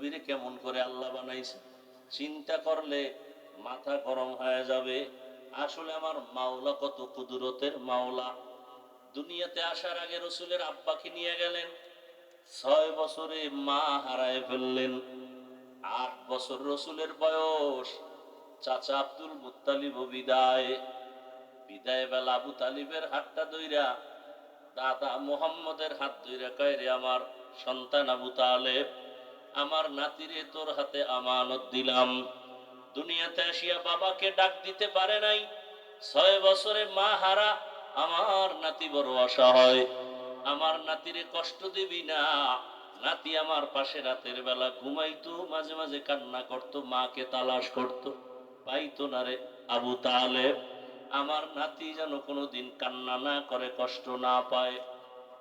নবীরে কেমন করে আল্লাহ বানাইছে? চিন্তা করলে মাথা গরম হয়ে যাবে। আসলে আমার মাওলা কত কুদরতের মাওলা। দুনিয়াতে আসার আগে রসুলের আব্বাকে নিয়ে গেলেন। ছয় বছরে মা হারায় ফেললেন। আট বছর রসুলের বয়স। চাচা আব্দুল মুত্তালিব বিদায়। বিদায় বেলা আবু তালিবের হাতটা দইরা দাদা মোহাম্মদের হাত দইরা কয়রে আমার সন্তান আবু তালেব? আমার নাতিরে তোর হাতে আমানত দিলাম। দুনিয়াতে আসিয়া বাবাকে ডাক দিতে পারে নাই। ছয় বছরে মা হারা আমার নাতি বড় অসহায় আমার নাতিরে কষ্ট দিবি না। নাতি আমার পাশে রাতের বেলা ঘুমাইতো, মাঝে মাঝে কান্না করতো, মাকে তালাশ করতো। পাইতো না রে আবু তালেব। আমার নাতি যেন কোনোদিন কান্না না করে, কষ্ট না পায়।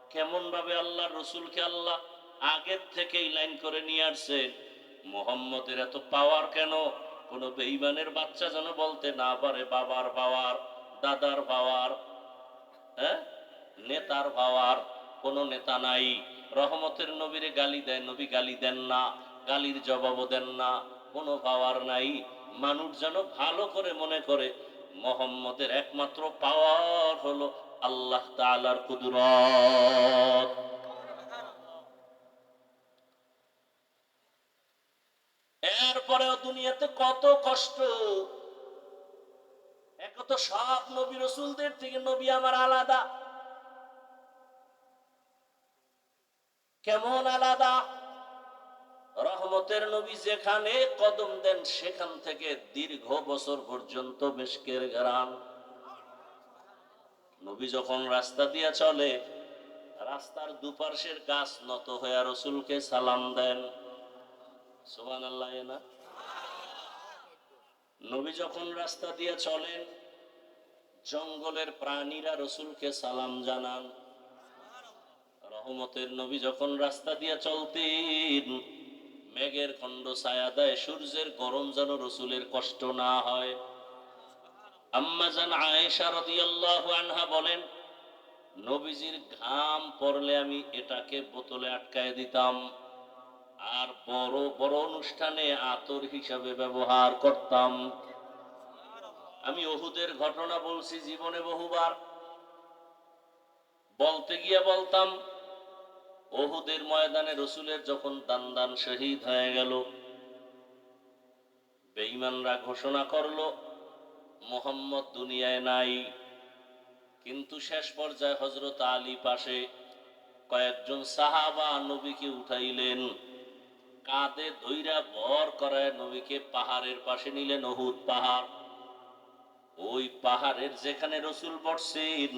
কেমন ভাবে আল্লাহ রসুলকে আল্লাহ আগের থেকেই লাইন করে নিয়ে আসছে। মোহাম্মদের এত পাওয়ার কেন? কোন বেইমানের বাচ্চা যেন বলতে না পারে, বাবার পাওয়ার দাদার পাওয়ার হ্যাঁ? নেতার পাওয়ার কোন নেতা নাই। রহমতের নবীরে গালি দেয়, নবী গালি দেন না, গালির জবাবও দেন না, কোনো পাওয়ার নাই। মানুষ যেন ভালো করে মনে করে, মোহাম্মদের একমাত্র পাওয়ার হলো আল্লাহ তাআলার কুদরত। এরপরেও দুনিয়াতে কত কষ্ট। এক তো সব নবী রসুলদের থেকে নবী আমার আলাদা। কেমন আলাদা? রহমতের নবী যেখানে কদম দেন, সেখান থেকে দীর্ঘ বছর পর্যন্ত মেশকের গ্রাম। নবী যখন রাস্তা দিয়ে চলে, রাস্তার দুপার্শ্বের গাছ নত হয়ে রসুলকে সালাম দেন। আল্লাহ না নবী যখন রাস্তা দিয়ে চলেন, জঙ্গলের প্রাণীরা রসুলকে সালাম জানান। রহমতের নবী যখন রাস্তা দিয়ে চলতেন, মেঘের খণ্ড ছায়া দেয়, সূর্যের গরম যেন রসুলের কষ্ট না হয়। আম্মা জান আয়েশা রাদিয়াল্লাহু আনহা বলেন, নবীজির ঘাম পড়লে আমি এটাকে বোতলে আটকায় দিতাম। আর বড় বড় অনুষ্ঠানে আতর হিসাবে ব্যবহার করতাম। আমি ওহুদের ঘটনা বলছি জীবনে বহুবার। বলতে গিয়ে বলতাম, ওহুদের ময়দানে রসুলের যখন দান দান শহীদ হয়ে গেল, বেঈমানরা ঘোষণা করল, মোহাম্মদ দুনিয়ায় নাই। কিন্তু শেষ পর্যায়ে হজরত আলী পাশে কয়েকজন সাহাবা নবীকে উঠাইলেন। কাঁধে ধৈরা ভর করায় নবীকে পাহাড়ের পাশে নিলেন অহুদ পাহাড়। ওই পাহাড়ের যেখানে রসুল পড়ছেন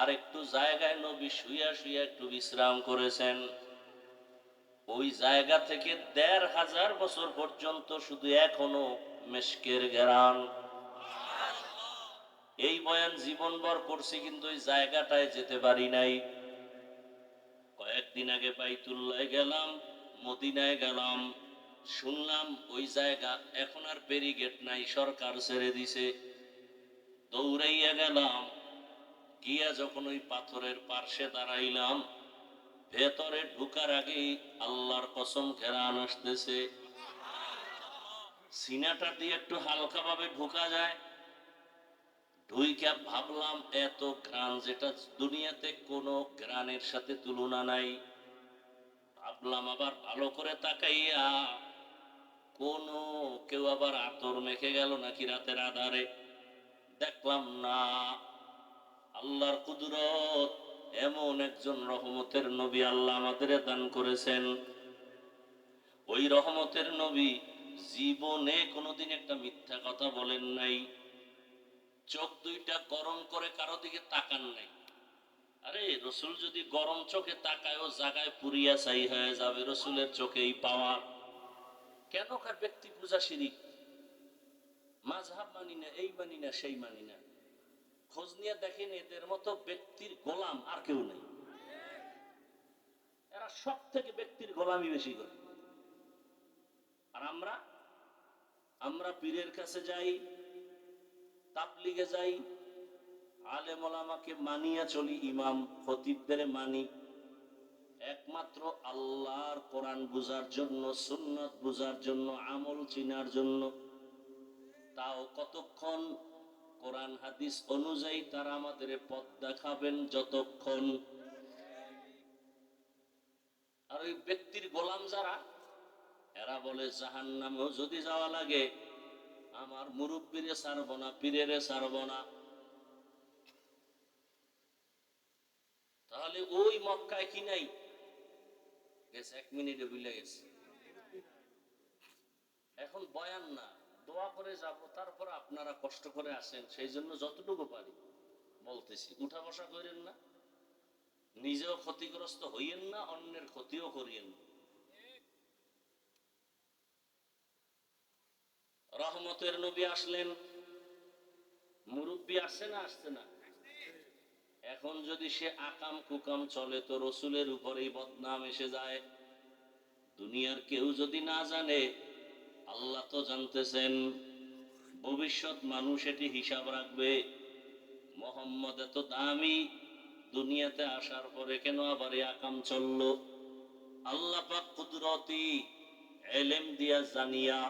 আর একটু জায়গায় নবী শুইয়া শুইয়া একটু বিশ্রাম করেছেন। ওই জায়গা থেকে দেড় হাজার বছর পর্যন্ত শুধু এখনও মেশকের গেরান এই বয়ান জীবনভর করছি, কিন্তু ওই জায়গাটায় যেতে পারি নাই। কয়েকদিন আগে বাইতুল্লাহ গেলাম মদিনায় গেলাম, শুনলাম ওই জায়গা এখন আর ব্যারিগেট নাই, সরকার ছেড়ে দিছে। দৌড়াইয়া গেলাম, গিয়া যখন ওই পাথরের পার্শ্বে দাঁড়াইলাম, ভেতরে ঢুকার আগেই আল্লাহর কসম ঘেরান আসতেছে। সিনাটা দিয়ে একটু হালকা ভাবে ঢুকা যায়। ঢুইকা ভাবলাম, এত ঘ্রাণ যেটা দুনিয়াতে কোনো ঘ্রাণের সাথে তুলনা নাই। ভাবলাম আবার ভালো করে তাকাইয়া কোন কেউ আবার আতর মেখে গেল নাকি রাতের আধারে। দেখলাম না। আল্লাহর কুদরত, এমন একজন রহমতের নবী আল্লাহ আমাদের দান করেছেন। ওই রহমতের নবী জীবনে কোনোদিন একটা মিথ্যা কথা বলেন নাই। চোখ দুইটা গরম করে কারও দিকে তাকান নাই। আরে রসুল যদি গরম চোখে তাকায়, ও জায়গায় পুরিয়া চাই হয়ে যাবে, রসুলের চোখেই পাওয়া। কেন কার ব্যক্তি পূজা শিরিক মাঝহাব মানি না, এই মানি না, সেই মানি না। খোঁজ নিয়ে দেখেন, এদের মতো ব্যক্তির গোলাম আর কেউ নেই। এরা সব থেকে ব্যক্তির গোলামি বেশি করে। আর আমরা? আমরা পীরের কাছে যাই, তাবলিগে যাই আলেম ওলামাকে মানিয়া চলি ইমাম, খতিবদের মানি। একমাত্র আল্লাহর কোরআন বুঝার জন্য, সুন্নত বুঝার জন্য, আমল চিনার জন্য। তাও কতক্ষণ? কোরআন, হাদিস অনুযায়ী তারা আমাদের পথ দেখাবেন যতক্ষণ। আর ওই ব্যক্তির গোলাম যারা, এরা বলে জাহান নামেও যদি যাওয়া লাগে, আমার মুরব্বীরে সারব না, পীরেরে সারব না। তাহলে ওই মক্কায় কি নাই? এক মিনিটে বুঝলে গেছে। এখন বয়ান না, দোয়া করে যাব, তারপর আপনারা কষ্ট করে আসেন, সেই জন্য যতটুকু পারি। বলতেছি, উঠা বসা করেন না, নিজেও ক্ষতিগ্রস্ত হইয়েন না, অন্যের ক্ষতিও করিয়েন না। রহমতের নবী আসলেন, মুরব্বী আসছে না আসছে না। এখন যদি সে আকাম কুকাম চলে, তো রসুলের উপরেই বদনাম এসে যায়। দুনিয়ার কেউ যদি না জানে, আল্লাহ তো জানতেছেন, ভবিষ্যৎ মানুষ এটি হিসাব রাখবে। মোহাম্মদ এত দামি, দুনিয়াতে আসার পরে কেন আবার আকাম চলল? আল্লাহ পাক কুদরতি এলেম দিয়া জানিয়া,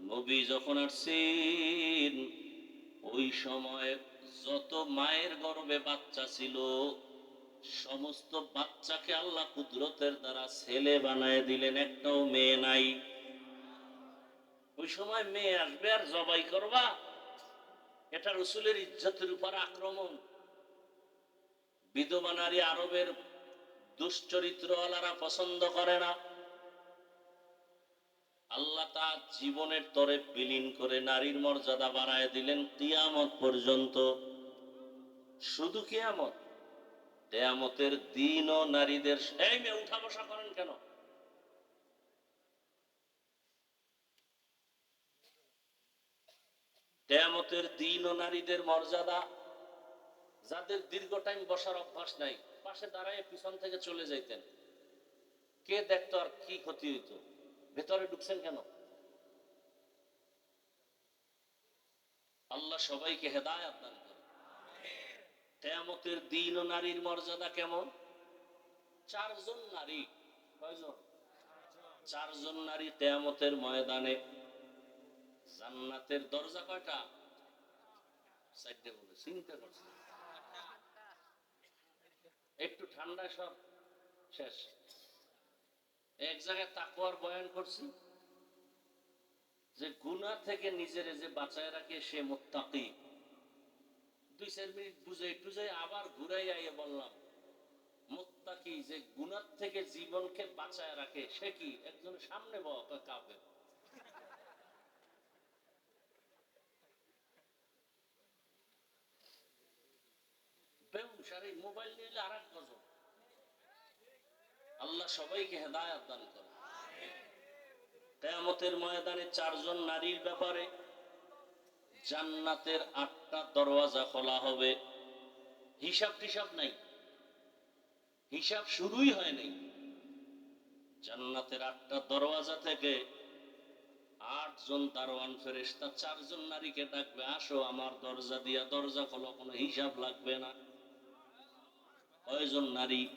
নবী যখন আসছেন, ওই সময় যত মায়ের গর্ভে বাচ্চা ছিল, সমস্ত বাচ্চাকে আল্লাহ কুদরতের দ্বারা ছেলে বানায় দিলেন, একটাও মেয়ে নাই। ওই সময় মেয়ে আসবে আর জবাই করবা। এটা রসুলের ইজ্জতের উপর আক্রমণ। বিধবা নারী আরবের দুশ্চরিত্রওয়ালারা পছন্দ করে না। আল্লাহ তার জীবনের তরে বিলীন করে নারীর মর্যাদা বাড়ায় দিলেন কিয়ামত পর্যন্ত। শুধু কিয়ামত, কেয়ামতের দিনও নারীদের এই মেয়ে উঠা বসা করেন কেন? কেয়ামতের দিন ও নারীদের মর্যাদা, যাদের দীর্ঘ টাইম বসার অভ্যাস নাই, পাশে দাঁড়ায় পিছন থেকে চলে যাইতেন। কে দেখতো আর কি ক্ষতি হইতো? ভেতরে ঢুকছেন কেন? আল্লাহ সবাইকে হেদায়াত দান করে কেয়ামতের দিন ও নারীর মর্যাদা কেমন? চারজন নারী। কয়জন? চারজন নারী কেয়ামতের ময়দানে। জান্নাতের দরজা কয়টা? চারটে বলে চিন্তা করছে একটু ঠান্ডা সব, শেষ। এক জায়গায় তাকুয়ার বয়ান করছি যে গুনা থেকে নিজের যে বাঁচায় রাখে সে মোত্তাকি। দুই, চার মিনিট বুঝে টুঝে আবার ঘুরাই আইয়ে বললাম, মোত্তাকি যে গুনার থেকে জীবনকে বাঁচায় রাখে সে কি? একজন সামনে বাবা এই মোবাইল নিয়ে আর এক গজব। আল্লাহ সবাইকে হেদায়াত দান করে কেয়ামতের ময়দানে চারজন নারীর ব্যাপারে জান্নাতের আটটা দরওয়াজা খোলা হবে। হিসাব টিসাব নাই। হিসাব শুরুই হয় নাই। জান্নাতের আটটা দরওয়াজা থেকে আটজন দারোয়ান ফেরেশতা, চারজন নারীকে ডাকবে, আসো আমার দরজা দিয়া, দরজা খোলো, কোনো হিসাব লাগবে না। কয়জন নারী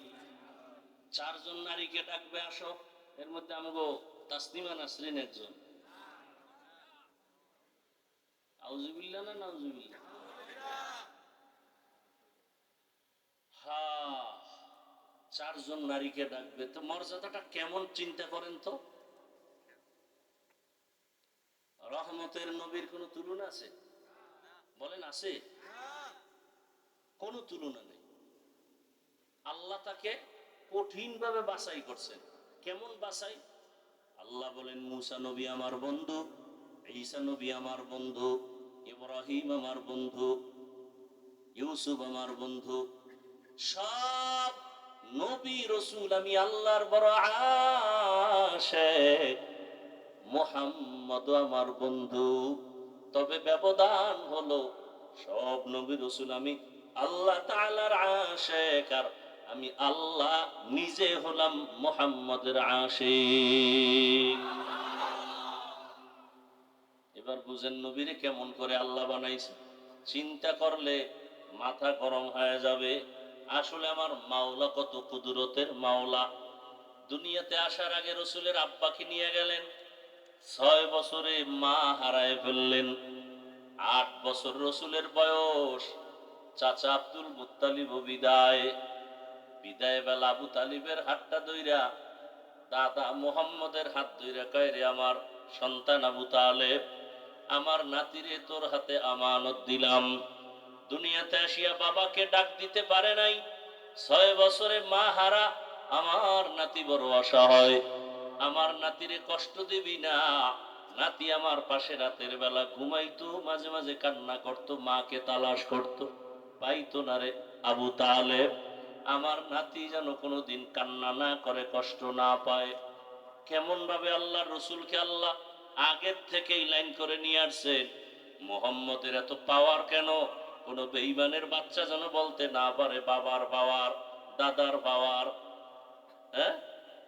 চারজন নারীকে ডাকবে, আসো। এর মধ্যে আমগো তাসলিমা নাসরিন একজন। আউজুবিল্লা না নাউজুবিল্লা হা, চারজন নারীকে ডাকবে। তো মর্যাদাটা কেমন চিন্তা করেন তো? রহমতের নবীর কোনো তুলনা আছে? বলেন, আছে? কোনো তুলনা নেই। আল্লাহ তাকে কঠিন ভাবে বাছাই করছেন। কেমন বাছাই? আল্লাহ বলেন, মুসা নবী আমার বন্ধু, ঈসা নবী আমার বন্ধু, ইব্রাহিম আমার বন্ধু, ইউসুফ আমার বন্ধু, সব নবী রসুল আমি আল্লাহর বড় আশেক মোহাম্মদ আমার বন্ধু। তবে ব্যবধান হলো, সব নবী রসুল আমি আল্লাহ তাআলার আশেক। আর আমি আল্লাহ নিজে হলাম মোহাম্মদের আশেক। এবার বুঝেন নবীরে কেমন করে আল্লাহ বানাইছে। চিন্তা করলে মাথা গরম হয়ে যাবে। আসলে আমার মাওলা কত কুদরতের মাওলা। দুনিয়াতে আসার আগে রসুলের আব্বাকে নিয়ে গেলেন। ছয় বছরে মা হারায় ফেললেন। আট বছর রসুলের বয়স। চাচা আব্দুল মুত্তালিব বিদায়। বিদায় বেলা আবু তালিবের হাতটা দইরা দাদা মোহাম্মদের হাত দইরা কয়রে আমার সন্তান আবু তালেব, আমার নাতিরে তোর হাতে আমানত দিলাম। দুনিয়াতে আসিয়া বাবাকে ডাক দিতে পারে নাই। ছয় বছরে মা হারা, আমার নাতি বড় অসহায় আমার নাতিরে কষ্ট দিবি না। নাতি আমার পাশে রাতের বেলা ঘুমাইতো, মাঝে মাঝে কান্না করতো, মাকে তালাশ করতো। পাইতো না রে আবু তাহলে আমার নাতি যেন কোনোদিন কান্না না করে, কষ্ট না পায়। কেমন ভাবে আল্লাহ রসুলকে আল্লাহ আগের থেকেই লাইন করে নিয়ে আসছেন। মোহাম্মদের এত পাওয়ার কেন? কোন বেইমানের বাচ্চা যেন বলতে না পারে, বাবার পাওয়ার, দাদার পাওয়ার হ্যাঁ?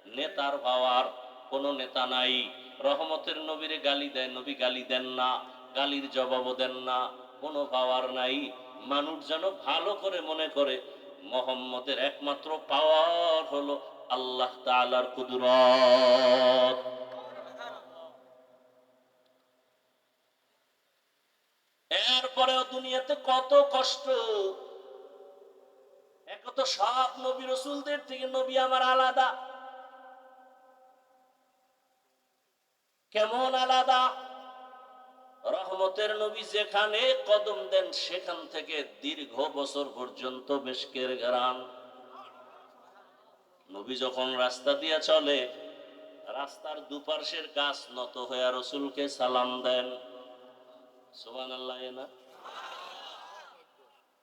নেতার পাওয়ার, কোন নেতা নাই। রহমতের নবীরে গালি দেয়, নবী গালি দেন না, গালির জবাবও দেন না, কোনো পাওয়ার নাই। মানুষ যেন ভালো করে মনে করে মোহাম্মদের একমাত্র পাওয়ার হলো আল্লাহ তাআলার কুদরত। এরপরেও দুনিয়াতে কত কষ্ট। এক তো সব নবী রসুলদের থেকে নবী আমার আলাদা। কেমন আলাদা? রহমতের নবী যেখানে কদম দেন, সেখান থেকে দীর্ঘ বছর পর্যন্ত বেশকের ঘরান নবী যখন রাস্তা দিয়া চলে, রাস্তার দুপার্শ্বের গাছ নত হয়ে রসুলকে সালাম দেন। সোমান আল্লাহ না?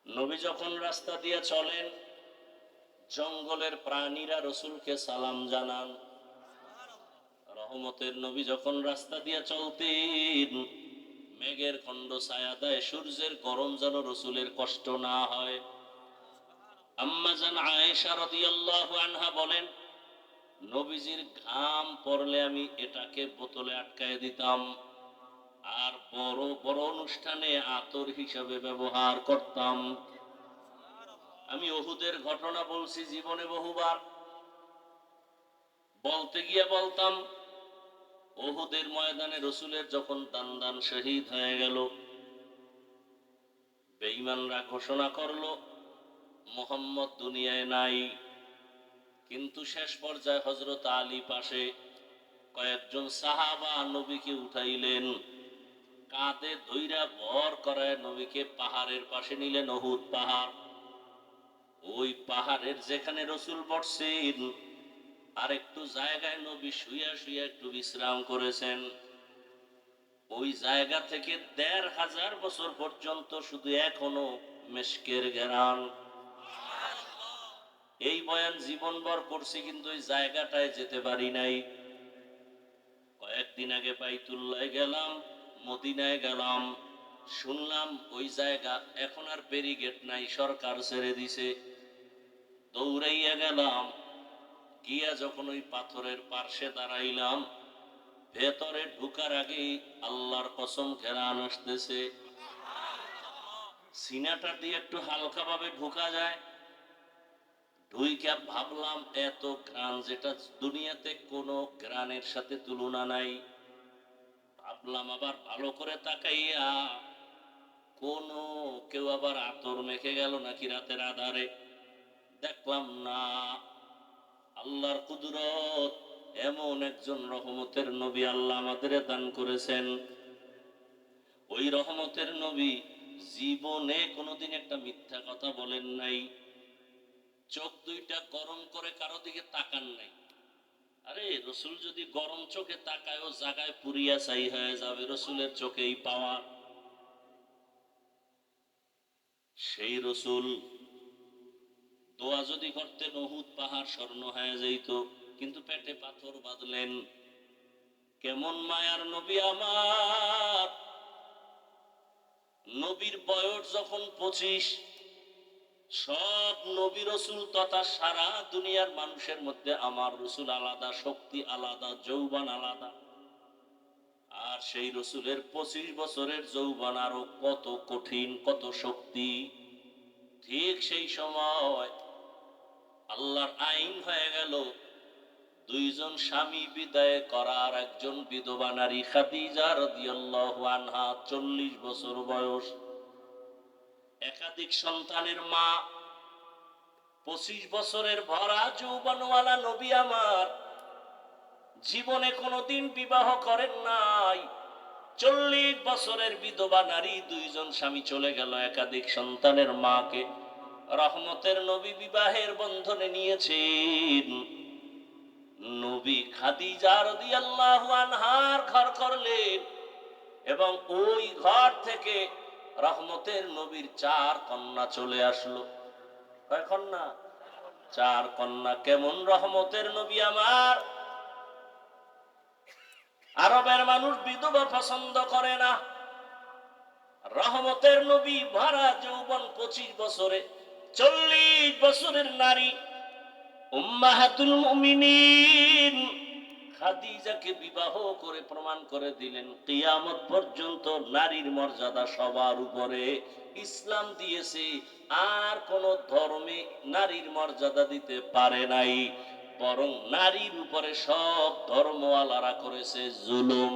নবী যখন রাস্তা দিয়ে চলেন, জঙ্গলের প্রাণীরা রসুলকে সালাম জানান। রহমতের নবী যখন রাস্তা দিয়ে চলতেন মেঘের খণ্ড ছায়া দেয়, সূর্যের গরম যেন রসুলের কষ্ট না হয়। আম্মাজান আয়েশা রাদিয়াল্লাহু আনহা বলেন, নবীজির ঘাম পড়লে আমি এটাকে বোতলে আটকায় দিতাম। আর বড় বড় অনুষ্ঠানে আতর হিসাবে ব্যবহার করতাম। আমি ওহুদের ঘটনা বলছি জীবনে বহুবার। বলতে গিয়ে বলতাম ওহুদের ময়দানে রসুলের যখন দান শহীদ হয়ে গেল, বেঈমানরা ঘোষণা করল, মোহাম্মদ দুনিয়ায় নাই। কিন্তু শেষ পর্যায়ে হজরত আলী পাশে কয়েকজন সাহাবা নবীকে উঠাইলেন, কাঁধে ধৈরা ভর করায় নবীকে পাহাড়ের পাশে নিলেন অহুদ পাহাড়। ওই পাহাড়ের যেখানে রসুল বসছেন আর একটু জায়গায় নবী শুইয়া শুইয়া একটু বিশ্রাম করেছেন। ওই জায়গা থেকে দেড় হাজার বছর পর্যন্ত শুধু এখনও মেশকের গেরান এই বয়ান জীবনভর করছি, কিন্তু ওই জায়গাটায় যেতে পারি নাই। কয়েকদিন আগে বাইতুল্লায় গেলাম, মদিনায় গেলাম। শুনলাম ওই জায়গা এখন আর ব্যারিগেট নাই, সরকার ছেড়ে দিছে। দৌড়াইয়া গেলাম গিয়া যখন ওই পাথরের পার্শ্বে দাঁড়াইলাম, ভেতরে ঢুকার আগেই আল্লাহর কসম ঘেরান আসতেছে। সিনাটা দিয়ে একটু হালকা ভাবে ঢুকা যায়। ঢুইকা ভাবলাম, এত গ্রান যেটা দুনিয়াতে কোনো গ্রানের সাথে তুলনা নাই। ভাবলাম আবার ভালো করে তাকাইয়া কোন কেউ আবার আতর মেখে গেল নাকি রাতের আধারে। দেখলাম না আল্লাহর কুদরত, এমন একজন রহমতের নবী আল্লাহ আমাদের দান করেছেন। ওই রহমতের নবী জীবনে কোনোদিন একটা মিথ্যা কথা বলেন নাই। চোখ দুইটা গরম করে কারও দিকে তাকান নাই। আরে, রসুল যদি গরম চোখে তাকায় ও জায়গায় পুরিয়া চাই হয়ে যাবে রসুলের চোখেই পাওয়া। সেই রসুল দোয়া যদি করতে নহুদ পাহাড় স্বর্ণ হয়ে যাইত, কিন্তু পেটে পাথর বাঁধলেন। কেমন মায়ার নবী আমার। নবীর বয়স যখন পঁচিশ, সব নবী রসুল তথা সারা দুনিয়ার মানুষের মধ্যে আমার রসুল আলাদা, শক্তি আলাদা, যৌবন আলাদা। আর সেই রসুলের পঁচিশ বছরের যৌবন আরও কত কঠিন, কত শক্তি। ঠিক সেই সময় আল্লাহর আইন হয়ে গেল। দুইজন স্বামী বিদায় করার একজন বিধবা নারী খাদিজা রাদিয়াল্লাহু আনহা, চল্লিশ বছর বয়স। একাধিক সন্তানের মা, পঁচিশ বছরের ভরা যৌবনওয়ালা নবী আমার। জীবনে কোনোদিন বিবাহ করেন নাই। চল্লিশ বছরের বিধবা নারী, দুইজন স্বামী চলে গেল একাধিক সন্তানের মাকে। রহমতের নবী বিবাহের বন্ধনে নিয়েছেন। নবী খাদিজা রাদিয়াল্লাহু আনহার ঘর করলেন এবং ওই ঘর থেকে রহমতের নবীর চার কন্যা চলে আসলো। কয় কন্যা? চার কন্যা, কেমন রহমতের নবী আমার। আরবের মানুষ বিধবা পছন্দ করে না। রহমতের নবী ভাড়া যৌবন পঁচিশ বছরে চল্লিশ বছরের নারী, উম্মাহাতুল মুমিনিন খাদিজাকে বিবাহ করে প্রমাণ করে দিলেন, কিয়ামত পর্যন্ত নারীর মর্যাদা সবার উপরে। ইসলাম দিয়েছে, আর কোন ধর্মে নারীর মর্যাদা দিতে পারে নাই, বরং নারীর উপরে সব ধর্ম ধর্মওয়ালারা করেছে জুলুম।